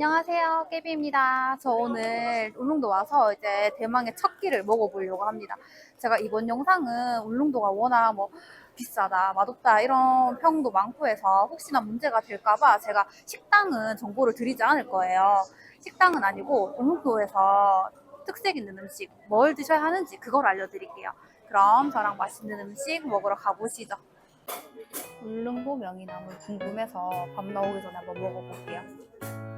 안녕하세요, 깨비입니다. 저 오늘 울릉도 와서 이제 대망의 첫 끼를 먹어보려고 합니다. 제가 이번 영상은 울릉도가 워낙 뭐 비싸다, 맛없다 이런 평도 많고 해서 혹시나 문제가 될까봐 제가 식당은 정보를 드리지 않을 거예요. 식당은 아니고 울릉도에서 특색 있는 음식, 뭘 드셔야 하는지 그걸 알려드릴게요. 그럼 저랑 맛있는 음식 먹으러 가보시죠. 울릉도 명이나물 궁금해서 밥 나오기 전에 한번 먹어볼게요.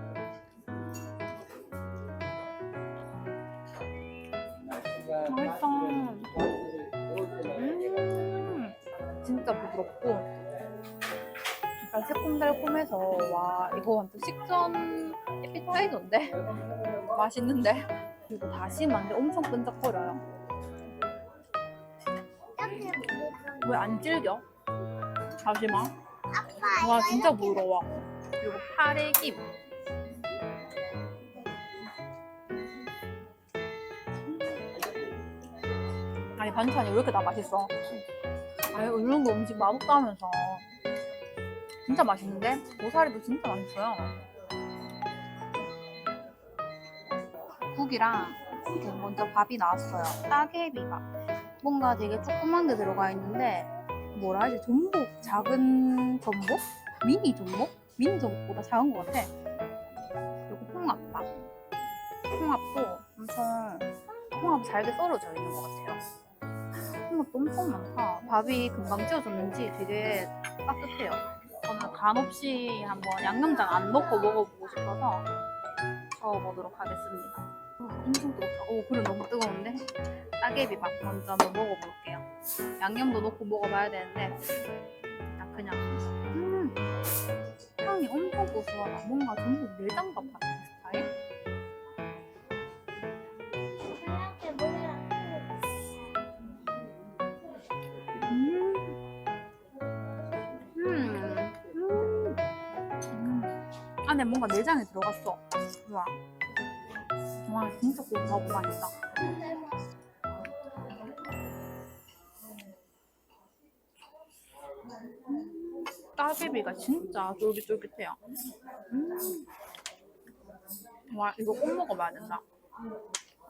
맛있다. 음, 진짜 부드럽고 약간 새콤달콤해서 와 이거 완전 식전 에피타이저인데 맛있는데 그리고 다시마인데 엄청 끈적거려요. 왜 안 질겨? 다시마? 와 진짜 부드러워. 그리고 파래김. 아니 반찬이 왜 이렇게 다 맛있어? 아니 울릉도 음식 맛없다 하면서 진짜 맛있는데? 고사리도 진짜 맛있어요 국이랑 이렇게 먼저 밥이 나왔어요 따개비밥 뭔가 되게 조그만 게 들어가 있는데 뭐라 하지? 전복? 작은 전복? 미니 전복? 미니 전복보다 작은 것 같아 그리고 홍합밥 홍합도 엄청 홍합이 잘게 썰어져 있는 것 같아요 홍합도 엄청 많다. 밥이 금방 지어졌는지 되게 따뜻해요. 저는 간 없이 한번 양념장 안 넣고 먹어보고 싶어서 저어보도록 하겠습니다. 아, 엄청 뜨겁다. 오, 그래 너무 뜨거운데? 따개비밥 먼저 한번 먹어볼게요. 양념도 넣고 먹어봐야 되는데 나 그냥 음, 향이 엄청 고소하다. 뭔가 전부 내장밥 같은 스타일? 안에 뭔가 내장이 들어갔어. 와. 와, 진짜 고소하고 맛있다. 음. 따개비가 진짜 쫄깃쫄깃해요. 음. 와, 이거 꼭 먹어봐야 된다.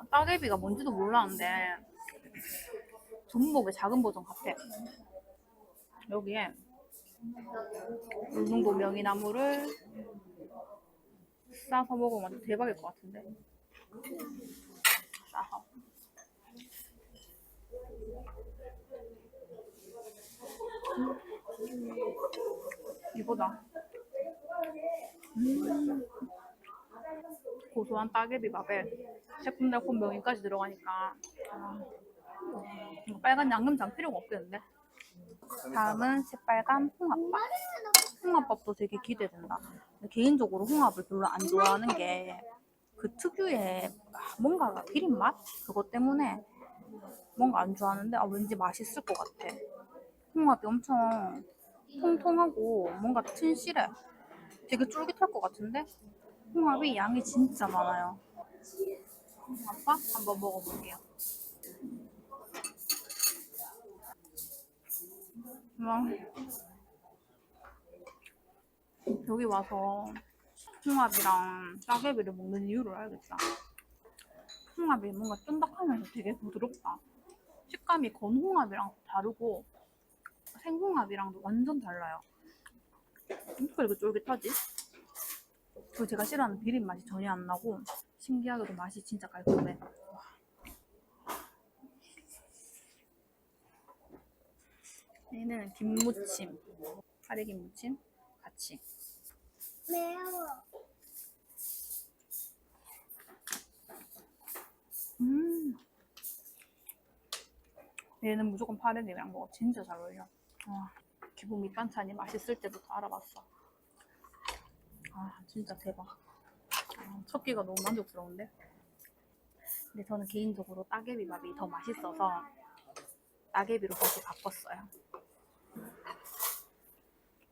따개비가 뭔지도 몰랐는데 전복의 작은 버전 같아. 여기에 울릉도 명이나물을 싸서 먹으면 완전 대박일 것 같은데. 싸서. 이거다. 음. 고소한 따개비밥에 새콤달콤 명이까지 들어가니까 아, 이거 빨간 양념장 필요가 없겠는데? 다음은 새빨간 홍합밥. 홍합밥도 되게 기대된다. 개인적으로 홍합을 별로 안 좋아하는 게 그 특유의 아, 뭔가 비린 맛? 그것 때문에 뭔가 안 좋아하는데 아, 왠지 맛있을 것 같아. 홍합이 엄청 통통하고 뭔가 튼실해. 되게 쫄깃할 것 같은데 홍합이 양이 진짜 많아요. 홍합밥 한번 먹어볼게요. 와. 여기 와서 홍합이랑 짜게비를 먹는 이유를 알겠다. 홍합이 뭔가 쫀득하면서 되게 부드럽다. 식감이 건홍합이랑 다르고 생홍합이랑도 완전 달라요. 어떻게 이렇게 쫄깃하지? 그리고 제가 싫어하는 비린 맛이 전혀 안 나고 신기하게도 맛이 진짜 깔끔해. 얘는 김무침, 카레김무침 같이. 매워. 음. 얘는 무조건 파래님이랑 먹어. 진짜 잘 어울려. 와, 기본 밑반찬이 맛있을 때부터 알아봤어. 아, 진짜 대박. 아, 첫 끼가 너무 만족스러운데? 근데 저는 개인적으로 따개비밥이 더 맛있어서 따개비로 다시 바꿨어요.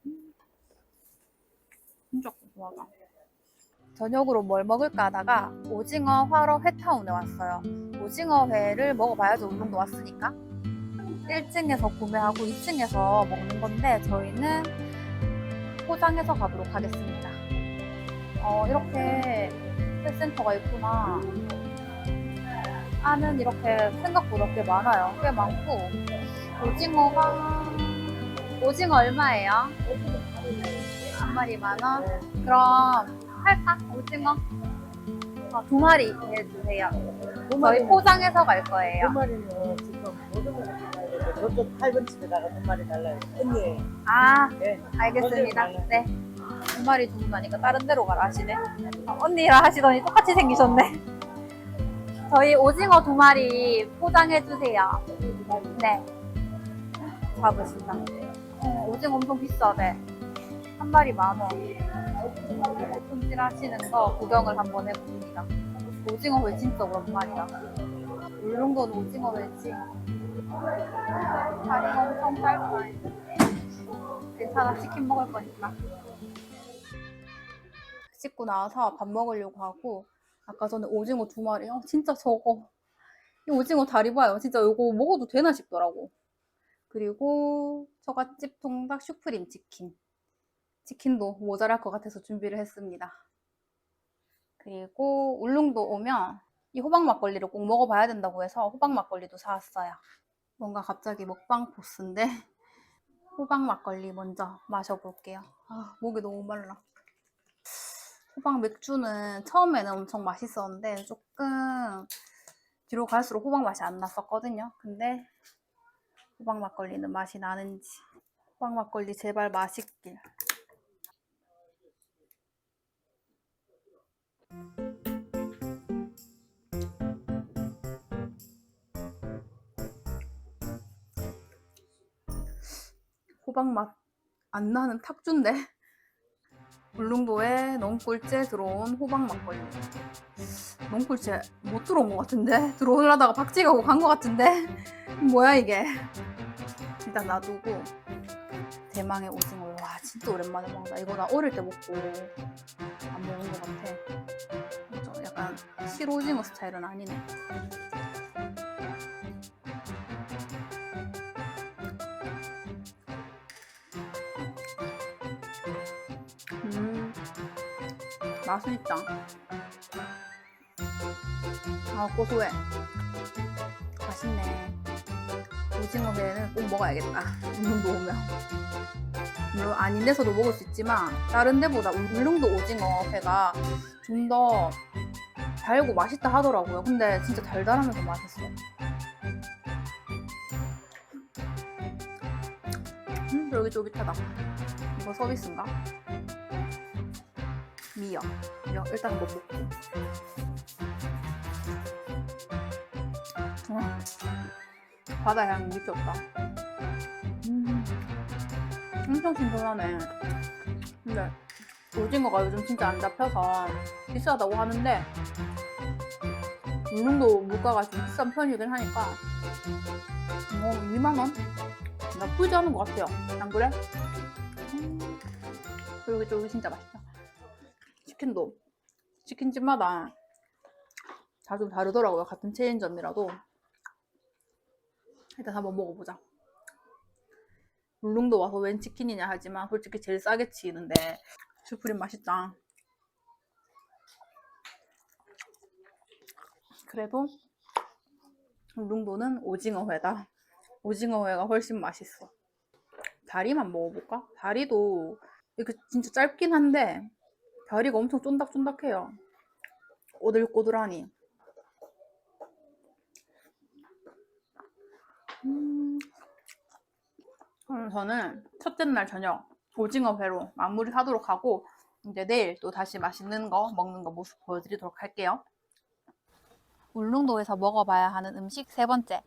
음. 진짜 고소하다. 저녁으로 뭘 먹을까 하다가 오징어 화로 회타운에 왔어요. 오징어 회를 먹어봐야죠. 울릉도 왔으니까. 1층에서 구매하고 2층에서 먹는 건데 저희는 포장해서 가도록 하겠습니다. 어, 이렇게 펫센터가 있구나. 안은 이렇게 생각보다 꽤 많아요. 꽤 많고 오징어가 오징어 얼마예요? 한 마리 만 원. 그럼 할까? 오징어? 아, 두 마리 해주세요. 저희 포장해서 갈 거예요. 두 마리는 지금 모든 걸. 저쪽 8번 집에다가 두 마리 달라요. 언니. 아, 네. 알겠습니다. 네. 두 마리 주문하니까 다른 데로 가라 하시네. 아, 언니랑 하시더니 똑같이 생기셨네. 저희 오징어 두 마리 포장해 주세요. 네. 잡으시다. 어, 오징어 엄청 비싸대. 한 마리 만 원. 손질 하시는 거 구경을 한번 해봅니다. 오징어 회 진짜 오랜만이다. 울릉도는 오징어 회지. 다리가 엄청 짧아. 괜찮아, 치킨 먹을 거니까. 씻고 나와서 밥 먹으려고 하고, 아까 전에 오징어 두 마리, 어, 진짜 저거. 이 오징어 다리 봐요. 진짜 이거 먹어도 되나 싶더라고. 그리고 처갓집 통닭 슈프림 치킨. 치킨도 모자랄 것 같아서 준비를 했습니다. 그리고 울릉도 오면 이 호박 막걸리를 꼭 먹어봐야 된다고 해서 호박 막걸리도 사왔어요. 뭔가 갑자기 먹방 포스인데 호박 막걸리 먼저 마셔볼게요. 아, 목이 너무 말라. 호박 맥주는 처음에는 엄청 맛있었는데 조금 뒤로 갈수록 호박 맛이 안 났었거든요. 근데 호박 막걸리는 맛이 나는지 호박 막걸리 제발 맛있길. 호박 맛 안 나는 탁주인데? 울릉도에 넝꿀째 들어온 호박 막걸리. 넝꿀째 못 들어온 것 같은데? 들어오려다가 박쥐가고 간 것 같은데? 뭐야 이게? 일단 놔두고 대망의 오징어. 와 진짜 오랜만에 먹는다. 이거 나 어릴 때 먹고 안 먹은 것 같아. 저 약간 실오징어 스타일은 아니네 음, 맛은 있다. 아, 고소해. 맛있네. 오징어 회는 꼭 먹어야겠다. 울릉도 오면. 물론 아닌 데서도 먹을 수 있지만, 다른 데보다 울릉도 오징어 회가 좀더 달고 맛있다 하더라고요. 근데 진짜 달달하면서 맛있어. 음, 쫄깃쫄깃하다. 이거 서비스인가? 미역. 미역 일단 한번 먹고. 와, 바다 향 미쳤다. 음, 엄청 신선하네. 근데 오징어가 요즘 진짜 안 잡혀서 비싸다고 하는데 울릉도 물가가 좀 비싼 편이긴 하니까 뭐 2만 원 나쁘지 않은 것 같아요. 안 그래? 음, 쫄깃쫄깃 진짜 맛있다. 치킨도 치킨집마다 다 좀 다르더라고요. 같은 체인점이라도 일단 한번 먹어보자. 울릉도 와서 웬 치킨이냐 하지만 솔직히 제일 싸게 치는데 슈프림 맛있다. 그래도 울릉도는 오징어회다. 오징어회가 훨씬 맛있어. 다리만 먹어볼까? 다리도 이렇게 진짜 짧긴 한데 다리가 엄청 쫀득쫀득해요. 오들꼬들하니. 음. 저는 첫째 날 저녁 오징어 회로 마무리 하도록 하고 이제 내일 또 다시 맛있는 거 먹는 거 모습 보여드리도록 할게요. 울릉도에서 먹어봐야 하는 음식 세 번째.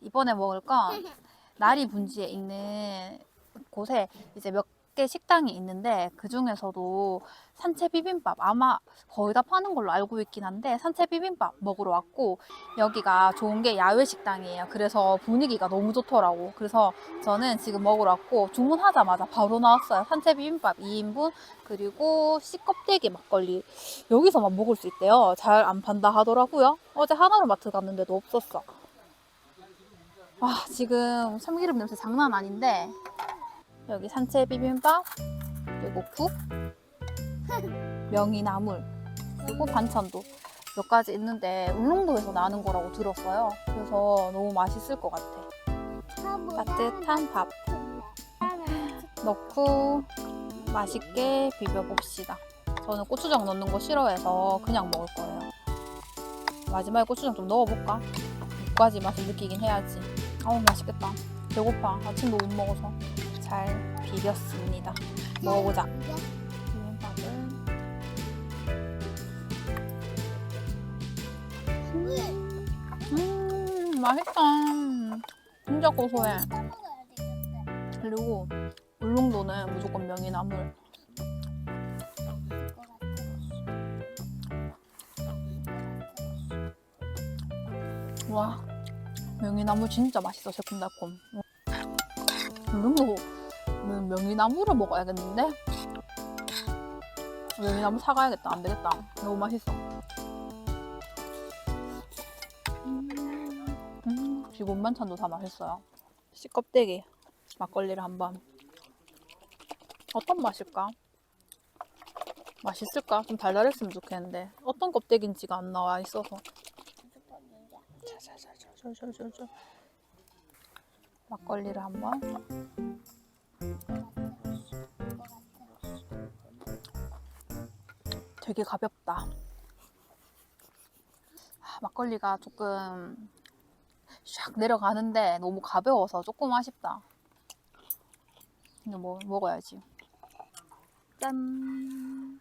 이번에 먹을 건 나리 분지에 있는 곳에 이제 몇 개 식당이 있는데 그 중에서도 산채 비빔밥 아마 거의 다 파는 걸로 알고 있긴 한데 산채 비빔밥 먹으러 왔고 여기가 좋은 게 야외 식당이에요. 그래서 분위기가 너무 좋더라고. 그래서 저는 지금 먹으러 왔고 주문하자마자 바로 나왔어요. 산채 비빔밥 2인분 그리고 씨껍데기 막걸리 여기서만 먹을 수 있대요. 잘 안 판다 하더라고요. 어제 하나로마트 갔는데도 없었어. 와 지금 참기름 냄새 장난 아닌데 여기 산채 비빔밥 그리고 국 명이나물 그리고 반찬도 몇 가지 있는데 울릉도에서 나는 거라고 들었어요. 그래서 너무 맛있을 것 같아. 따뜻한 밥 넣고 맛있게 비벼봅시다. 저는 고추장 넣는 거 싫어해서 그냥 먹을 거예요. 마지막에 고추장 좀 넣어볼까? 국까지 맛을 느끼긴 해야지. 아우 맛있겠다. 배고파. 아침도 못 먹어서 잘 비볐습니다. 먹어보자. 음 맛있다. 진짜 고소해. 그리고 울릉도는 무조건 명이나물. 와 명이나물 진짜 맛있어 새콤달콤. 울릉도 그럼 명이나무를 먹어야겠는데? 명이나무 사가야겠다. 안 되겠다. 너무 맛있어. 음, 지금 반찬도 다 맛있어요. 씨 껍데기 막걸리를 한번. 어떤 맛일까? 맛있을까? 좀 달달했으면 좋겠는데 어떤 껍데기인지가 안 나와 있어서 자, 자, 자, 자, 자, 자, 자, 자. 막걸리를 한 번. 되게 가볍다. 아, 막걸리가 조금 샥 내려가는데 너무 가벼워서 조금 아쉽다. 근데 뭐 먹어야지. 짠.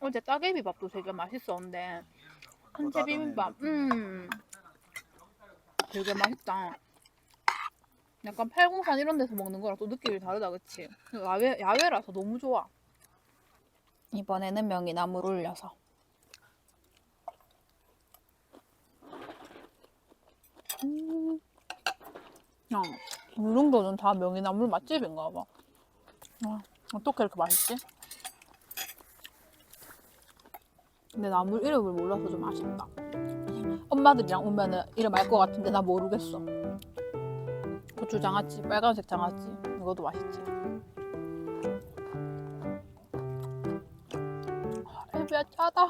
어제 따개비 밥도 되게 맛있었는데 큰 채 비빔밥, 음, 되게 맛있다. 약간 팔공산 이런 데서 먹는 거랑 또 느낌이 다르다, 그치? 야외, 야외라서 너무 좋아. 이번에는 명이나물 올려서. 음. 야, 울릉도는 다 명이나물 맛집인가 봐. 아, 어떻게 이렇게 맛있지? 근데 나물 이름을 몰라서 좀 아쉽다. 엄마들이랑 오면은 이름 알 것 같은데 나 모르겠어. 고추 장아찌, 빨간색 장아찌. 이것도 맛있지. 아, 애비야 짜다.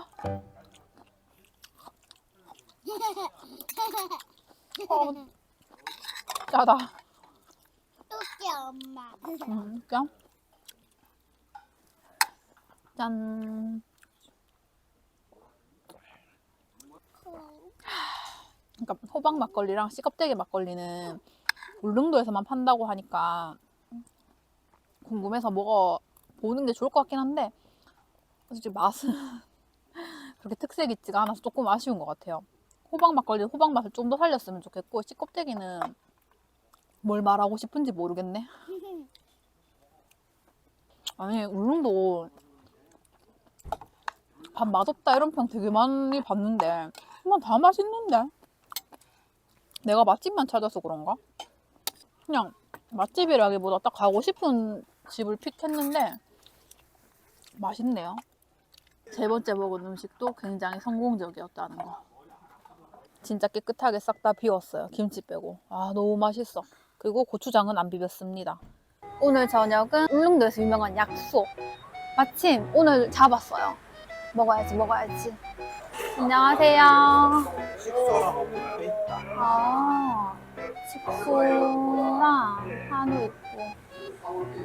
어, 짜다. 또깨 엄마. 음, 짠. 짠. 그러니까 호박 막걸리랑 씨껍데기 막걸리는 울릉도에서만 판다고 하니까 궁금해서 먹어 보는 게 좋을 것 같긴 한데 솔직히 맛은 그렇게 특색 있지가 않아서 조금 아쉬운 것 같아요. 호박 막걸리 호박 맛을 좀 더 살렸으면 좋겠고 씨 껍데기는 뭘 말하고 싶은지 모르겠네. 아니 울릉도 밥 맛없다 이런 평 되게 많이 봤는데 정말 다 맛있는데 내가 맛집만 찾아서 그런가? 그냥 맛집이라기보다 딱 가고 싶은 집을 픽했는데 맛있네요. 세 번째 먹은 음식도 굉장히 성공적이었다는 거. 진짜 깨끗하게 싹 다 비웠어요. 김치 빼고. 아 너무 맛있어. 그리고 고추장은 안 비볐습니다. 오늘 저녁은 울릉도에서 유명한 약소. 마침 오늘 잡았어요. 먹어야지, 먹어야지. 안녕하세요. 있다. 아, 식소랑 한우 있고.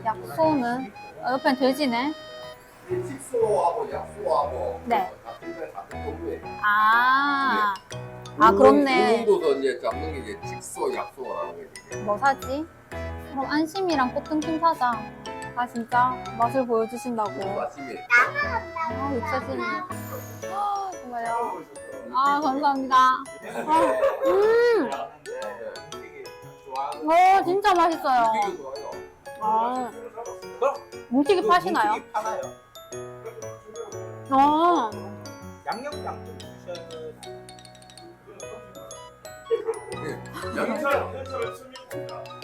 약소는? 아, 옆엔 돼지네. 식소하고 약소하고 네. 같은 같은. 아, 아 그렇네. 울릉도도 이제 잡는 게 이제 직소 약소라는 거지. 뭐 사지? 그럼 안심이랑 꽃등심 사자. 아 진짜 맛을 보여주신다고. 아침에 아 육사진이. 아, 정말요. 아 감사합니다. 아, 음, 오 진짜 맛있어요. 좋아요. 아, 뭉치기 파시나요? 뭉치기 파나요. 아, 양념장 좀 주셔야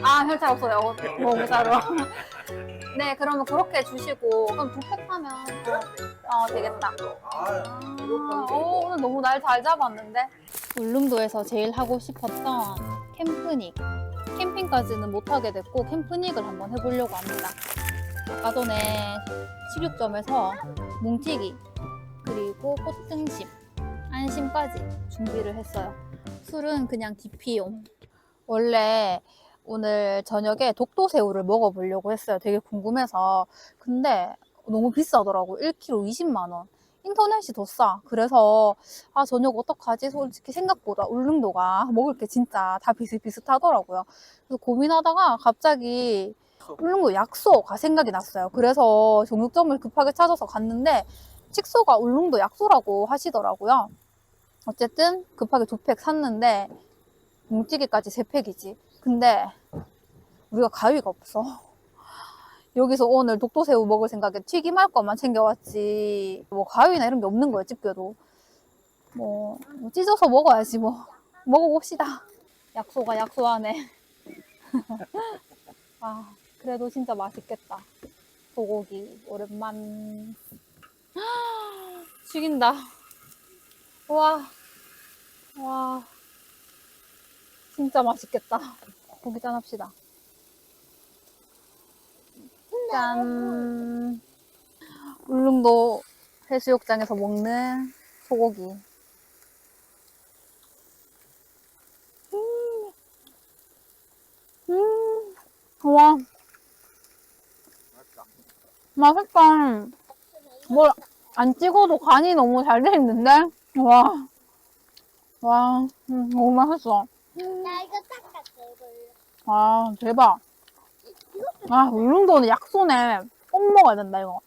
아 혈차 없어요. 뭐 모자로. 네, 그러면 그렇게 주시고 그럼 두팩 하면 어 되겠다. 아, 아, 오, 오늘 너무 날 잘 잡았는데? 울릉도에서 제일 하고 싶었던 캠프닉. 캠핑까지는 못하게 됐고 캠프닉을 한번 해보려고 합니다. 아까 전에 식육점에서 뭉티기 그리고 꽃등심, 안심까지 준비를 했어요. 술은 그냥 DP용. 원래 오늘 저녁에 독도새우를 먹어보려고 했어요. 되게 궁금해서. 근데 너무 비싸더라고. 1kg 20만 원. 인터넷이 더 싸. 그래서 아 저녁 어떡하지? 솔직히 생각보다 울릉도가 먹을 게 진짜 다 비슷비슷하더라고요. 그래서 고민하다가 갑자기 울릉도 약소가 생각이 났어요. 그래서 종육점을 급하게 찾아서 갔는데 칙소가 울릉도 약소라고 하시더라고요. 어쨌든 급하게 두 팩 샀는데 뭉티기까지 세 팩이지. 근데 우리가 가위가 없어. 여기서 오늘 독도새우 먹을 생각에 튀김할 것만 챙겨왔지. 뭐 가위나 이런 게 없는 거예요, 집게도. 뭐, 뭐 찢어서 먹어야지 뭐. 먹어봅시다. 약소가 약소하네. 아, 그래도 진짜 맛있겠다. 소고기 오랜만. 죽인다. 와, 와, 진짜 맛있겠다. 고기 짠 합시다. 짠. 울릉도 해수욕장에서 먹는 소고기. 음, 음, 와, 맛있다. 뭘 안 찍어도 간이 너무 잘 돼 있는데? 와, 와, 음, 너무 맛있어. 나 이거 닦았어 이걸로. 아, 대박. 아, 울릉도는 약소네. 꼭 먹어야 된다, 이거.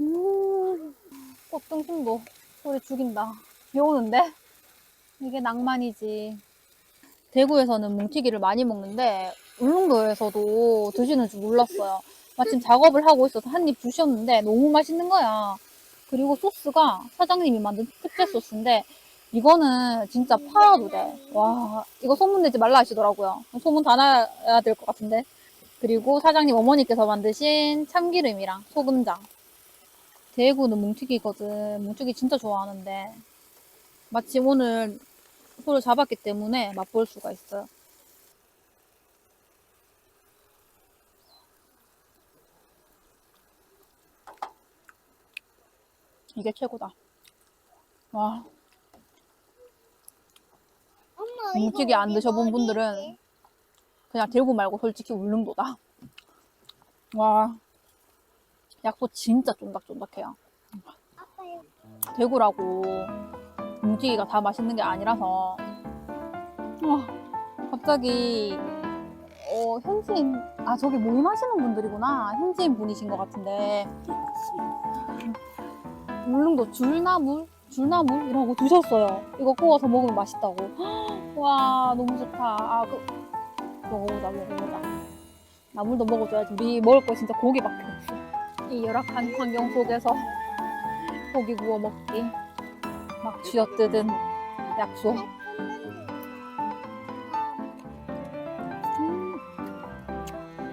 음, 꽃등심도 소리 죽인다. 비 오는데? 이게 낭만이지. 대구에서는 뭉티기를 많이 먹는데, 울릉도에서도 드시는 줄 몰랐어요. 마침 작업을 하고 있어서 한 입 주셨는데, 너무 맛있는 거야. 그리고 소스가 사장님이 만든 특제 소스인데, 이거는 진짜 팔아도 돼. 와, 이거 소문내지 말라 하시더라고요. 소문 다 나야 될 것 같은데. 그리고 사장님 어머니께서 만드신 참기름이랑 소금장. 대구는 뭉튀기거든. 뭉튀기 진짜 좋아하는데. 마침 오늘 소를 잡았기 때문에 맛볼 수가 있어요. 이게 최고다. 와, 뭉티기 안 드셔본 분들은 그냥 대구 말고 솔직히 울릉도다. 와, 약도 진짜 쫀득쫀득해요. 대구라고 뭉티기가 다 맛있는 게 아니라서. 와, 갑자기 어, 현지인, 아, 저기 모임하시는 분들이구나. 현지인 분이신 것 같은데. 울릉도 줄나물? 줄나물? 이런 거 드셨어요. 이거 구워서 먹으면 맛있다고. 와, 너무 좋다. 아, 그, 먹어보자, 먹어보자. 나물도 먹어줘야지. 우리 먹을 거 진짜 고기밖에 없어. 이 열악한 환경 속에서 고기 구워 먹기. 막 쥐어뜯은 약소. 음,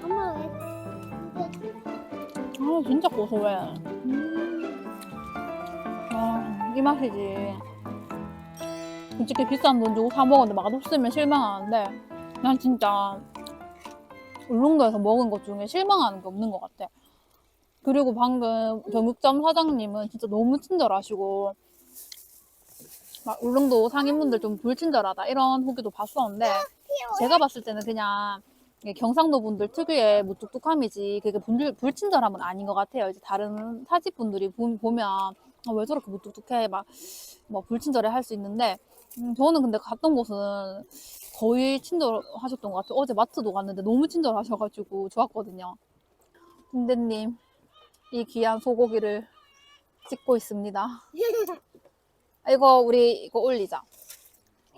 아, 진짜 고소해. 음. 아, 이 맛이지. 솔직히 비싼 돈 주고 사 먹었는데 맛없으면 실망하는데, 난 진짜 울릉도에서 먹은 것 중에 실망하는 게 없는 것 같아. 그리고 방금 경육점 사장님은 진짜 너무 친절하시고, 막 울릉도 상인분들 좀 불친절하다 이런 후기도 봤었는데, 제가 봤을 때는 그냥 경상도 분들 특유의 무뚝뚝함이지 그게 분들, 불친절함은 아닌 것 같아요. 이제 다른 타지 분들이 보, 보면 아, 왜 저렇게 무뚝뚝해 막 뭐 불친절해 할 수 있는데 음, 저는 근데 갔던 곳은 거의 친절하셨던 것 같아요. 어제 마트도 갔는데 너무 친절하셔가지고 좋았거든요. hun대님 이 귀한 소고기를 찍고 있습니다. 아, 이거 우리 이거 올리자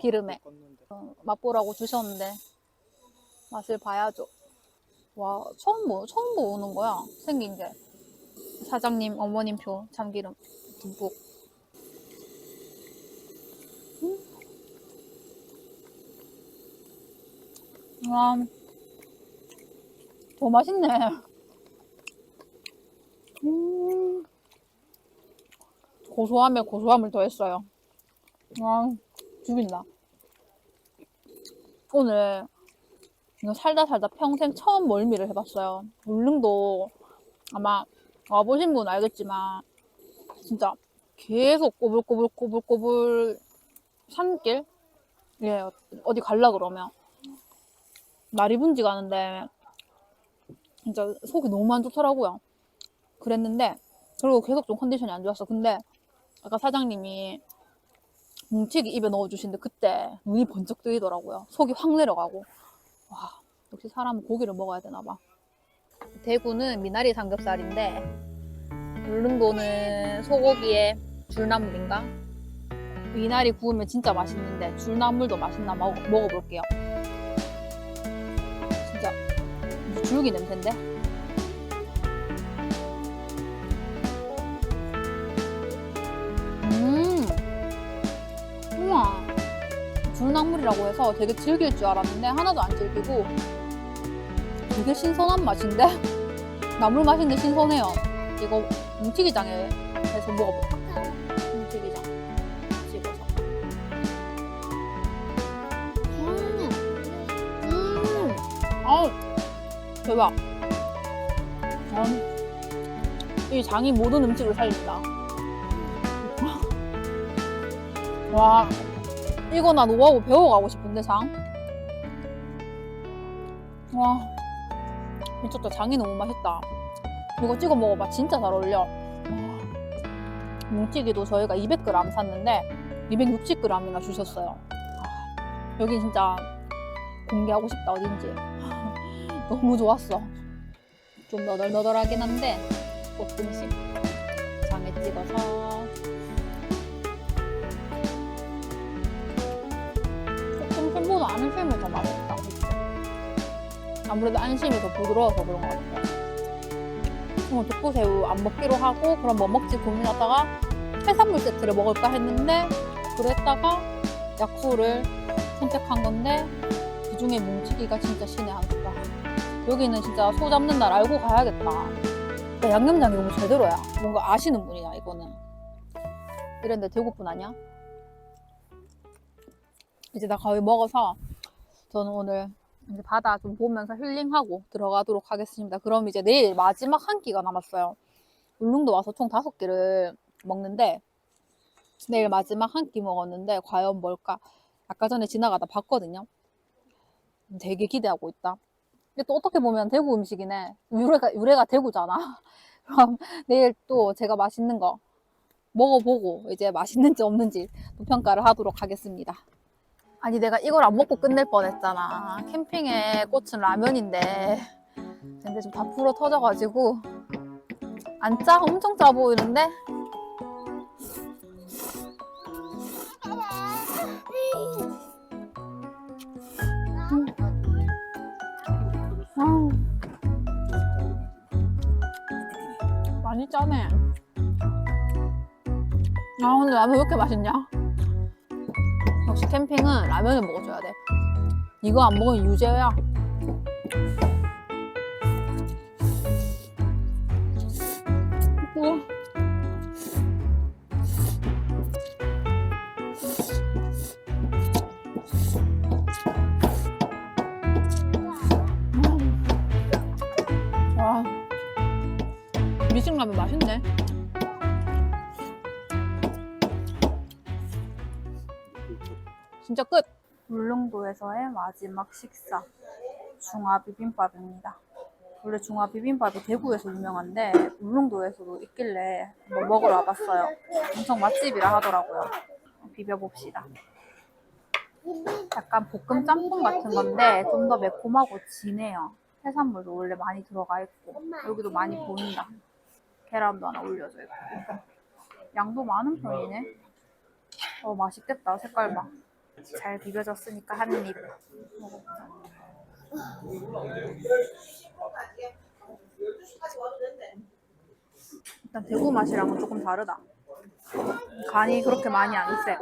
기름에 어, 맛보라고 주셨는데 맛을 봐야죠. 와, 처음 보, 처음 보는 거야. 생긴 게. 사장님, 어머님 표, 참기름 듬뿍. 와, 더 맛있네. 음. 고소함에 고소함을 더했어요. 와, 죽인다. 오늘 살다 살다 평생 처음 멀미를 해봤어요. 울릉도 아마 와보신 분 알겠지만 진짜 계속 꼬불꼬불 꼬불꼬불 산길 예 어디 갈라 그러면 날이 분지 가는데 진짜 속이 너무 안 좋더라고요. 그랬는데 그리고 계속 좀 컨디션이 안 좋았어. 근데 아까 사장님이 뭉치기 입에 넣어주시는데 그때 눈이 번쩍 뜨이더라고요. 속이 확 내려가고. 와 역시 사람은 고기를 먹어야 되나 봐. 대구는 미나리 삼겹살인데 울릉도는 소고기에 줄나물인가? 미나리 구우면 진짜 맛있는데 줄나물도 맛있나 먹, 먹어볼게요. 줄기 냄새인데? 음, 우와, 줄나물이라고 해서 되게 질길 줄 알았는데 하나도 안 질기고 되게 신선한 맛인데? 나물 맛인데 신선해요. 이거 뭉치기장에 해서 먹어볼까? 뭉 대박. 아, 이 장이 모든 음식을 살린다. 와, 이거 나 노하고 배워가고 싶은데, 장? 와, 미쳤다. 장이 너무 맛있다. 이거 찍어 먹어봐. 진짜 잘 어울려. 와, 뭉치기도 저희가 200g 샀는데 260g이나 주셨어요. 아, 여기 진짜 공개하고 싶다 어딘지. 너무 좋았어. 좀 너덜너덜하긴 한데 꽃등심 장에 찍어서 꽃등심보다 안심이 더 맛있다. 아무래도 안심이 더 부드러워서 그런 것 같아요. 어, 독구새우 안 먹기로 하고 그럼 뭐 먹지 고민하다가 해산물 세트를 먹을까 했는데 그랬다가 약소를 선택한 건데 그 중에 뭉치기가 진짜 신의 한 여기는 진짜 소 잡는 날 알고 가야겠다 야, 양념장이 너무 제대로야 뭔가 아시는 분이야 이거는 이런데 대구분 아니야? 이제 나 거의 먹어서 저는 오늘 이제 바다 좀 보면서 힐링하고 들어가도록 하겠습니다. 그럼 이제 내일 마지막 한 끼가 남았어요. 울릉도 와서 총 다섯 끼를 먹는데 내일 마지막 한 끼 먹었는데 과연 뭘까? 아까 전에 지나가다 봤거든요. 되게 기대하고 있다. 근데 또 어떻게 보면 대구 음식이네. 유래가 유래가 대구잖아. 그럼 내일 또 제가 맛있는 거 먹어보고 이제 맛있는지 없는지 또 평가를 하도록 하겠습니다. 아니 내가 이걸 안 먹고 끝낼 뻔했잖아. 캠핑의 꽃은 라면인데 근데 좀다 불어 터져가지고 안 짜? 엄청 짜 보이는데? 근데 라면 왜 이렇게 맛있냐? 역시 캠핑은 라면을 먹어줘야 돼. 이거 안 먹으면 유죄야. 마지막 식사 중화 비빔밥입니다. 원래 중화 비빔밥이 대구에서 유명한데 울릉도에서도 있길래 한번 먹으러 와봤어요. 엄청 맛집이라 하더라고요. 비벼봅시다. 약간 볶음 짬뽕 같은 건데 좀 더 매콤하고 진해요. 해산물도 원래 많이 들어가 있고 여기도 많이 보인다. 계란도 하나 올려져 있고 양도 많은 편이네. 어 맛있겠다 색깔 봐. 잘 비벼졌으니까 한 입. 일단 대구 맛이랑은 조금 다르다. 간이 그렇게 많이 안 세.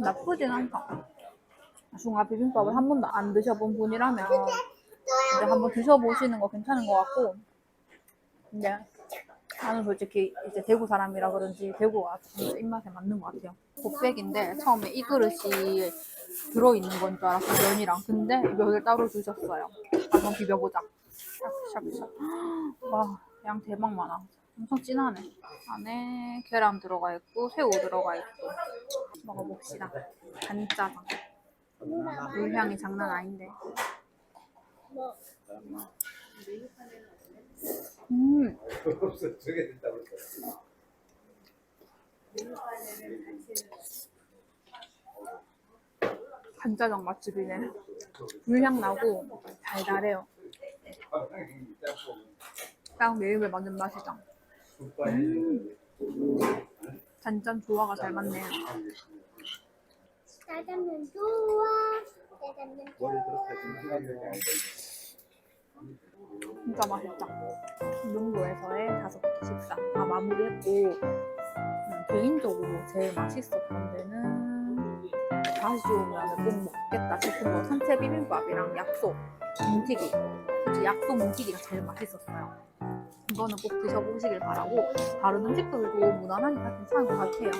나쁘진 않다. 중화 비빔밥을 한 번도 안 드셔본 분이라면 이제 한번 드셔보시는 거 괜찮은 것 같고 근데 나는 솔직히 이제 대구 사람이라 그런지 대구가 더 입맛에 맞는 것 같아요. 곱백인데 처음에 이 그릇이 들어있는 건 줄 알았어 면이랑 근데 면을 따로 주셨어요. 한번 비벼보자. 샥샥샥. 와, 양 대박 많아. 엄청 진하네. 안에 계란 들어가 있고 새우 들어가 있고. 먹어봅시다. 간짜장. 물향이 장난 아닌데. 음. 간짜장 맛집이네. 물향 나고 달달해요. 딱 매일매일 만든 맛이죠. 음. 단짠 조화가 잘 맞네요. 짜장면 좋아. 짜장면 좋아. 진짜 맛있다. 김동도에서의 다섯 끼 식사 다 마무리했고 음, 개인적으로 제일 맛있었던 데는 다시 오면 꼭 먹겠다 싶은 거 산채 비빔밥이랑 약속 뭉티기 솔직히 약속 뭉티기가 제일 맛있었어요. 이거는 꼭 드셔보시길 바라고 다른 음식들도 무난하게 다 괜찮은 것 같아요.